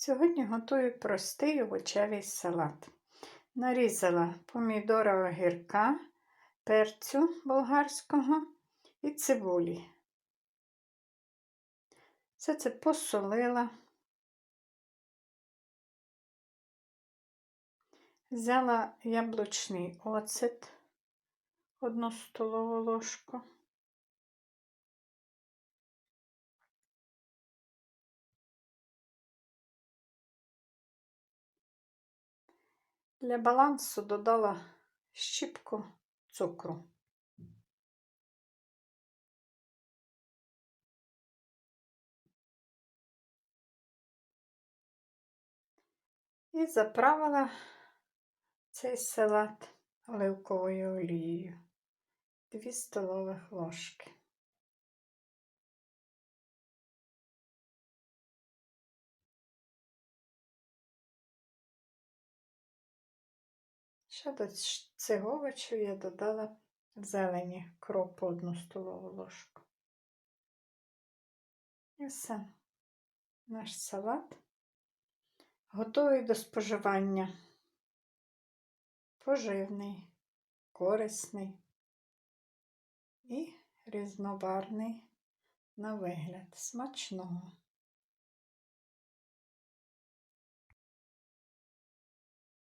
Сьогодні готую простий овочевий салат. Нарізала помідора огірка, перцю болгарського і цибулі. Все це посолила. Взяла яблучний оцет, одну столову ложку. Для балансу додала щіпку цукру. І заправила цей салат оливковою олією. 2 столових ложки. Ще до цих овочів я додала зелені кропу одну столову ложку. І все. Наш салат готовий до споживання. Поживний, корисний і різнобарний на вигляд. Смачного.